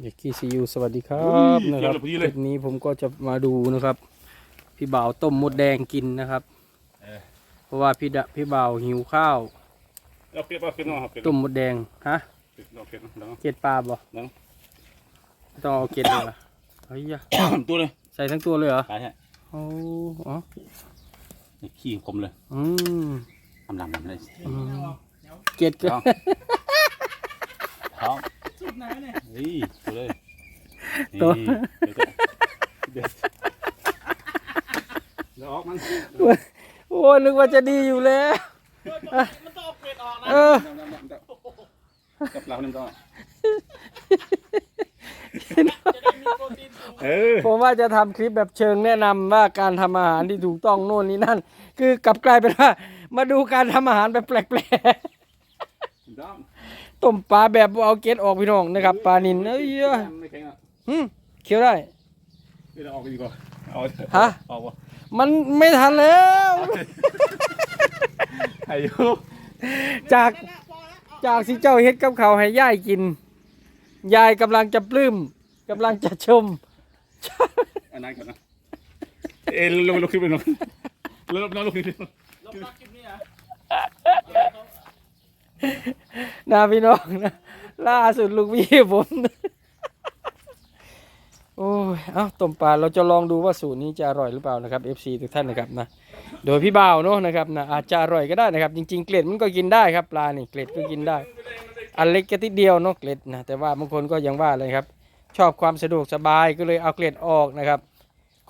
เด็กกี้ซียูสวัสดีครับอุ้ยนะครับเกี่ยวเลยพอดีเลยคลิปนี้ผมก็จะมาดูนะครับ พี่บ่าวต้มมดแดงกินนะครับเออเพราะว่าพี่ดะพี่บ่าวหิวข้าวเอาเป็ดเอาเป็ดเนาะเอาเป็ดต้มมดแดงฮะเป็ดเอาเป็ดเนาะเกล็ดปลาบ่นั่งต้องเอาเกล็ดเลยเหรอเฮ้ยยะตัวเลยใส่ทั้งตัวเลยเหรอขายฮะโอ้อ๋อนี่ขี้คมเลย อืมทำลำลำเลยอืมเกล็ดก็ท้อง ท้องเฮ้ยตัวเลยนี่ตัว เดี๋ยวเดี๋ยวออกมันโอ้ยนึกว่าจะดีอยู่แล้ว มันต้องเอาเกล็ดออกนะเออจับเราหนึ่งก่อนจะได้มีโปรตีนสูงเออผมว่าจะทำคลิปแบบเชิงแนะนำว่าการทำอาหารที่ถูกต้องโน่นนี่นั่น คือกลับกลายเป็นว่า มาดูการทำอาหารแบบแปลกดอมๆ ต้มปลาแบบบ่เอาเกล็ดออกพี่น้องนะครับปลานินเอ้ยไม่แข็งอะหึเคี้ยวได้ เดี๋ยวออกดีกว่าเอาฮะ ออกวะมันไม่ทันแล้ว อายุจากนั่นแหละพอแล้วเอาจากสิเจ้าเฮ็ดกับเขาวให้ยายกิน ยายกำลังจะปลื้มกำลังจะชม อันนั้นก่อนนะเอ้ยลงลงขึ้นไปลงลงลงลงขึ้นไปลงลบล็อกคลิปนี้เหรอ นะพี่น้องนะล่าสุดลูกพี่ผมโอ้ยเอ้าต้มปลาเราจะลองดูว่าสูตรนี้จะอร่อยหรือเปล่านะครับ FC ทุกท่านนะครับนะโดยพี่บ่าวเนาะนะครับนะอาจจะอร่อยก็ได้นะครับ จริง ๆ เกล็ดมันก็กินได้ครับปลานี่เกล็ดก็กินได้ อันเล็กแค่ทีเดียวเนาะเกล็ดนะแต่ว่าบางคนก็ยังว่าเลยครับ ชอบความสะดวกสบายก็เลยเอาเกล็ดออกนะครับ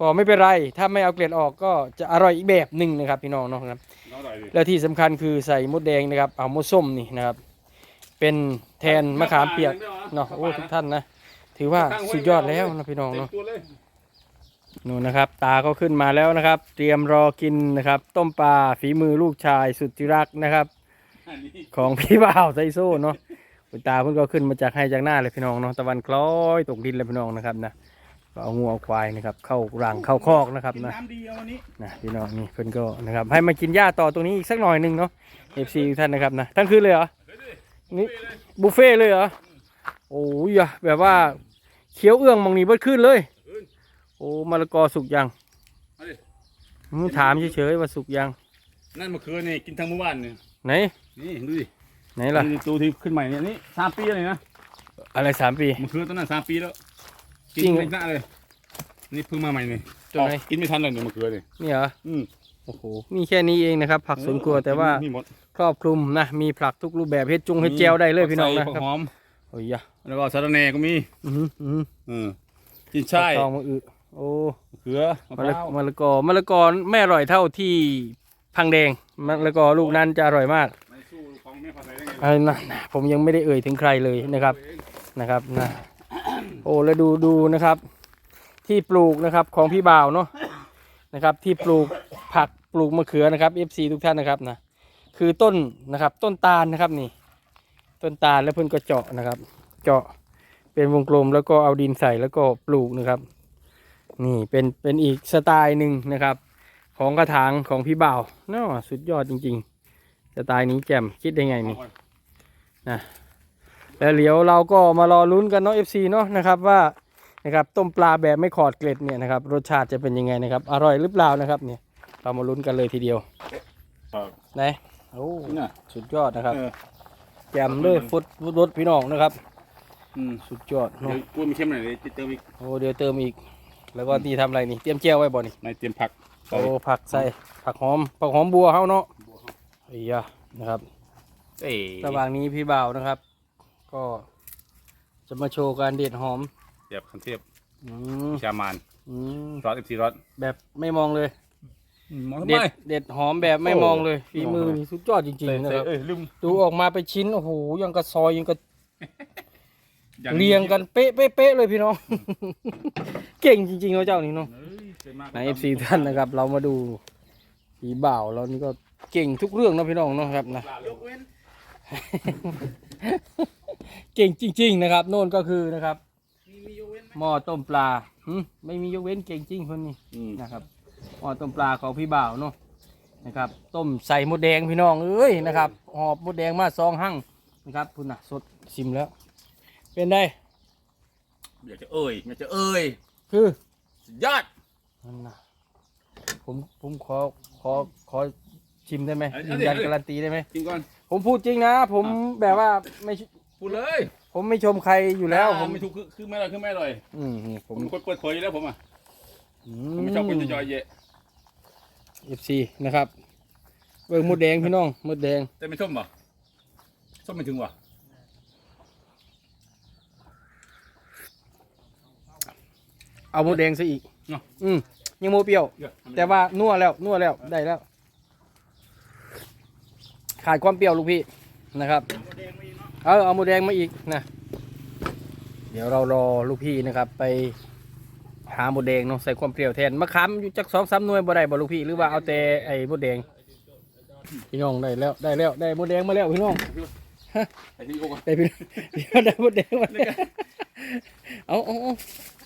ก็ไม่เป็นไร ถ้าไม่เอาเกล็ดออกก็จะอร่อยอีกแบบหนึ่งนะครับพี่น้องเนาะครับน้องหน่อยดิแล้วที่สำคัญคือใส่มดแดงนะครับ เอามดส้มนี่นะครับ เป็นแทนมะขามเปียกเนาะโอ้ทุกท่านนะถือว่าสุดยอดแล้วนะพี่น้องเต็มเนาะตัวเลยนู่นนะครับ ตาก็ขึ้นมาแล้วนะครับ เตรียมรอกินนะครับ ต้มปลาฝีมือลูกชายสุดที่รักนะครับอันนี้ของพี่บ่าวไซโซ่เนาะคุณตาเพิ่งก็ขึ้นมาจากให้จากหน้าเลยพี่น้องเนาะตะวันคล้อยตกดินเลยพี่น้องนะครับนะก็เอางูเอาควายนะครับ เข้ารังเข้าคอกนะครับกินนะน้ำดีเอาวันนี้นะพี่น้องนี่เพิ่นก็นะครับ ให้มากินหญ้าต่อตรงนี้อีกสักหน่อยหนึ่งเนาะเอฟซีท่านนะครับนะทั้งคืนเลยเหรอ นี่บุฟเฟ่ต์เลยเหรอโอ้ยอะแบบว่าเคี้ยวเอื้องมองนี่เบิดขึ้นเลย โอ้มะละกอสุกยังเอาดิอืมถามเฉยๆว่าสุกยัง นั่นเมื่อคืนนี่กินทั้งเมื่อวานนี่ไหนนี่ดูดิไหนล่ะนี่ตัวที่ขึ้นใหม่เนี่ยนี่สามปีเลยนะอะไรสามปีเมื่อคืนตอนนั้นสามปีแล้วกิจริงเหรอไม่ได้เลย นี่เพิ่งมาใหม่นี่ตัวไหนออกกินไม่ทันเลยเนี่ยเมื่อคืนนี่นี่เหรออืม โอ้โหมีแค่นี้เองนะครับ ผักสวนครัวแต่ว่ามีหมดครอบคลุมนะมีผักทุกรูปแบบเฮ็ดจุงเฮ็ดแจวได้เลยพี่น้องนะใส่ครับหอมโอ้ยยะแล้วก็สะระแหน่ก็มีอือหืออือหืออืมกินช่ายทองมาอึโอ้เขือมะมะพละร้าวมะละกอมะละกอไม่อร่อยเท่าที่พังแดงมะละกอลูกนั้นจะอร่อยมากไม่สู้ของแม่ผัดไทยได้ไงอันนั้นผมยังไม่ได้เอ่ยถึงใครเลยนะครับนะครับนะโอ้แล้วดูดูนะครับ ที่ปลูกนะครับของพี่บ่าวเนาะ นะครับที่ปลูกผักปลูกมะเขือนะครับ FC ทุกท่านนะครับนะคือต้นนะครับต้นตาลนะครับนี่ ต้นตาลแล้วเพิ่นก็เจาะนะครับ เจาะเป็นวงกลมแล้วก็เอาดินใส่แล้วก็ปลูกนะครับ นี่เป็นเป็นอีกสไตล์หนึ่งนะครับ ของกระถางของพี่บ่าวเนาะสุดยอดจริง ๆ สไตล์นี้แจ่มคิดได้ไงนี่นะแล้วเดี๋ยวเราก็มารอลุ้นกันเนาะ FC เนาะนะครับว่า นะครับต้มปลาแบบไม่ขอดเกล็ดเนี่ยนะครับรสชาติจะเป็นยังไงนะครับอร่อยหรือเปล่านะครับเนี่ยเรามาลุ้นกันเลยทีเดียวครับไหนโอ้นี่น่ะสุดยอดนะครับเออแจ่มเลยฟุตฟุตรสพี่น้องนะครับ อืมสุดยอดเดี๋ยเนาะวกลัวมีเค็มหน่อยเดี๋ยวจะเติมอีกโอ้เดี๋ยวเติมอีก แล้วก็นี่ทำอะไรนี่เตรียมเจียวไว้บ่นี่ในเตรียมผักใส่โอ้ผักใส่ผักหอมผักหอมบัวเขาเนาะไอ้ยานะครับ เอ้ยระหว่างนี้พี่บ่าวนะครับ ก็จะมาโชว์การเด็ดหอม เสียบคันเทพอืมชามานอืมรอดเอฟซีรอดแบบไม่มองเลย มองทำเด็ดไม เด็ดหอมแบบไม่โอ้มองเลยฝีมือมองทำไมนี่สุดยอดจริงใส่ๆนะใส่ครับเอ้ยลืมดูออกมาเป็นชิ้นโอ้โหยังกระซอยยังกระอาเรียงกันเป๊ะเป๊ะเป๊ะเลยพี่น้อง เก่งจริงๆเขาเจ้านี่เนาะ เอ้ยเก่งมากในเอฟซีท่านนะครับ เรามาดูผีบ่าวเรานี่ก็เก่งทุกเรื่องนะพี่น้องเนาะครับนะยกเว้นเก่งจริง ๆ นะครับ โน่นก็คือนะครับมีมียกเว้นไหมหม้อต้มปลาหึไม่มียกเว้นเก่งจริงคนนี้อืมนะครับหม้อต้มปลาของพี่บ่าวเนาะนะครับ ต้มใส่มดแดงพี่น้องเอ้ยนะครับหอบมดแดงมาซองหั่งนะครับคุณน่ะสดชิมแล้ว เป็นได้อยากจะเอ่ยอยากจะเอ่ยคือสุดยอดนั่นนะผมผมขอขอขอชิมได้ไหมเอายืเอานดิยันเอาดิการันตีได้ไหมกินก่อน ผมพูดจริงนะ ผมแบบว่าไม่ พูดเลย ผมไม่ชมใครอยู่แล้วอ่าผมไม่ถูกคือคือไม่อร่อยคือไม่อร่อยอืมนี่ผผมมเป็นคนเปิดเผยอยู่แล้วผมอะอืผมไม่ชอบคนจะจอยเยะเอฟซีนะครับเบิ่งมดแดงพี่น้องมดแดงแต่ไม่ส้มป่ะส้มไม่ถึงว่ะเอามดแดงซะอีกอืมยังโมเปรี้ยว เยอะแต่ว่านัวแล้วนัวแล้วได้แล้ว ขาดความเปรี้ยวลูกพี่นะครับ เออเอาหมูแดงมาอีกนะ เดี๋ยวเรารอลูกพี่นะครับ ไปหาหมูแดงเนาะใส่ความเปรี้ยวแทนมะขามอยู่จักสองสามหน่วยบ่ได้บ่ลูกพี่หรือว่าเอาแต่ไอ้หมูแดง พี่น้องได้แล้วได้แล้วได้หมูแดงมาแล้วพี่น้องไอ้ที่โอ้ได้พี่เดี๋ยวได้หมูแดงมาแล้วเอาเอาเอา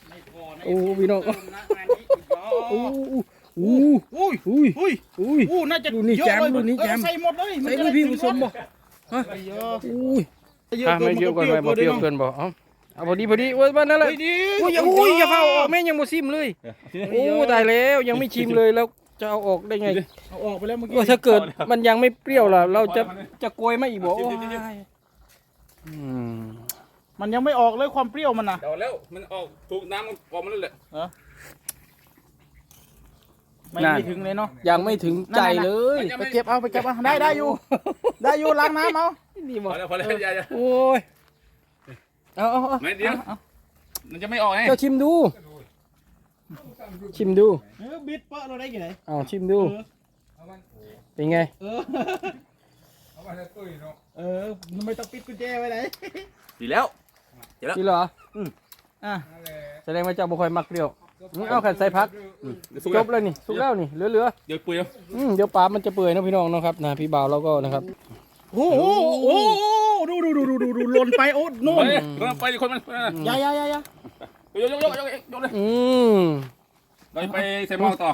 ไม่พอนะโอ้พี่น้องเติมนะงานนี้อีกโอ้อ๋อโอ้โอ้อุ้ยอุ้ยอุ้ยอุ้ยอู้น่าจะรุ่นนี้เยอะแจมเลยรุ่นนี้แจมเออใส่หมดเลยใส่ลูกพี่ผสมบ่ไม่เยอะอุ้ย เยอะอะไม่เยอะเกินไปบ่เปรี้ยวเกินเกินบ่เอาเอาพอดีพอดีโอ้ยบ้านนั่นแหละเฮ้ยดีอุ้ยอย่าอุ้ยอย่าเฝ้าออกแม่งยังบ่ซิมเลยโอ้ตายแล้วยังไม่ชิมเลยแล้วจะเอาออกได้ไงเอาออกไปแล้วเมื่อกี้ว่าถ้าเกิดมันยังไม่เปรี้ยวล่ะเราจะจะโกยมาอีกบ่โอ้ยอืมมันยังไม่ออกเลยความเปรี้ยวมันนะเดี๋ยวแล้วมันออกถูกน้ำมันออกมาแล้วแหละ ไม่ไม่ถึงเลยเนาะ ยังไม่ถึงใจเลย ไปเก็บเอาไปเก็บเอาได้ได้อยู่ ได้อยู่ล้างน้ำเอานี่พบ่อแล้วพอแล้วอย่าอย่าโอ้ยเอาเอาเอาไม่เดี๋ยวมันจะไม่ออกไงเจ้าชิมดู ชิมดู เออบิดเปาะเราได้กี่ไหนเอาชิมดู เป็นไง เออ เออไม่ต้องปิดกุญแจไว้ไหนดีแล้วนี่เหรออะแสดงว่าเจ้าบ่ค่อยมักเปรี้ยว อืมเอาขันใส่พัก สุกจแล้วบเลยนี่สุกแล้วนี่เหลือเหลือเดี๋ยวเปรี้ยวๆอืมเดี๋ยวปลามันจะเปื่อยนะพี่น้องเนาะครับนะพี่บ่าวเราก็นะครับ โอ้โหโอ้โหดูดูดูดูดูดูหล่นไปโอ้นู่นไปคนไปคนมันอยาอยาอยาอยายกยกยกยกยกเลยอืมเราไปใส่หม้อต่อ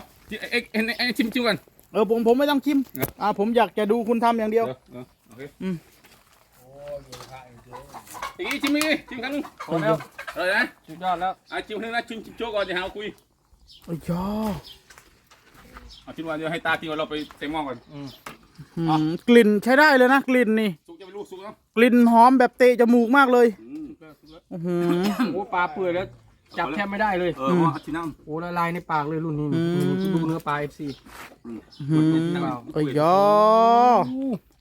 เอ็กเอ็นเอ็นชิมชิมกัน เออผมผมไม่ต้องชิม เอออ่าผมอยากจะดูคุณทำอย่างเดียวโอเคอืมอี กชิมอีกชิมครั้งนึงพอแล้วอะไรนะสุดยอดแล้วอะชิมนึงนะชิมชิมโจ๊กก่อนจะหาคุยโอ้ยยอเอาชิมวันเดียวให้ตากินก่อนเราไปใส่หม้อก่อน อืมอืมกลิ่นใช้ได้เลยนะ กลิ่นนี่ สุกจะไปลูกสุกเนาะกลิ่นหอมแบบเตะจมูกมากเลยอืมอื้อหือ โอ้ปลาเปื่อยแล้ว จับแทบไม่ได้เลย เออว่าชิมน้โอ้ละลายในปากเลยรุ่นนี้นี่อืม ดูเนื้อปลาเอฟซี อื้อหือำโอ้ยยอ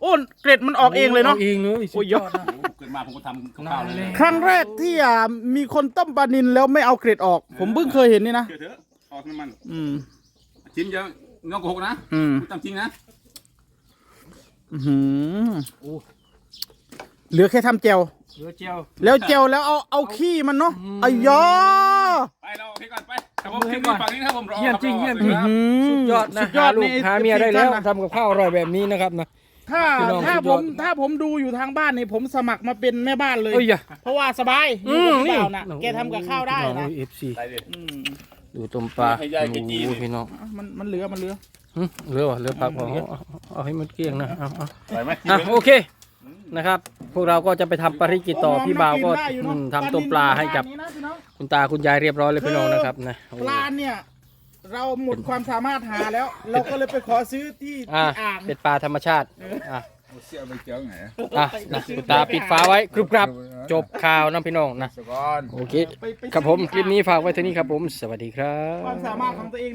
โอ้เกล็ดมันออกเองเลยเนาะ เองเลยโอ้ยยอดโอ้เกิดมาผมก็ทำข้าวเลยครั้งแรกที่อ่ามีคนต้มปลานินแล้วไม่เอาเกล็ดออก ผมเพิ่งเคยเห็นนี่นะ เชื่อเถอะออกน้ำมันอืม ชิมเยอะน้องโกหกนะอืมพูดตามจริงนะอื้อหือเหลือแค่ทำแจวเนื้อเจียว แล้วแจวแล้วเอาเอาขี้มันเนาะอืมไอ้ยอไปเราโอเคก่อนไปครับผมคลิปนี้ฝั่งนี้นะครับผมรอเยี่ยมจริงเยี่ยมจริงครับสุดยอดนะสุดยหาอดลูกนี่ หาเมียได้แล้วท่านนะทำกับข้าวอร่อยแบบนี้นะครับนะ ถ้าพี่น้องถ้าสุดผยอมดถ้าผมดูอยู่ทางบ้านนี่ผมสมัครมาเป็นแม่บ้านเลย เอ้ยอย่า เพราะว่าสบายอยู่กับพี่บ่าวนะแกทำกับข้าวได้นะเอฟซีได้เลย อืมดูต้มปลาให้ยายแกจี้โอ้เลยพี่น้องอะมันมันเหลือมันเหลือ หึเหลือวะเหลือปลาของเอาเอาเอาให้มันเกลี้ยงนะเอาเอาไหวไหมอะโอเคนะครับ พวกเราก็จะไปทำภารกิจต่อพี่บ่าวก็หอมน่นอยู่อืเนอะมทำต้มปลาให้กับปลานิลนี่นะพี่น้องคุณตาคุณยายเรียบร้อยเลยพี่น้องนะครับนะโอ้ ปลาเนี่ย เราหมดความสามารถหาแล้ว เราก็เลยไปขอซื้อที่อะที่อ่างเป็นปลาธรรมชาติอะเสียไปเจ้าไงอะนะคุณตาปิดฝาไว้กรุบกรับ จบข่าวนะพี่น้องนะ สกอน โอเค ไปไปครับผมคลิปนี้ฝากไว้เท่านี้ครับผม สวัสดีครัความบสามารถของตัวเอง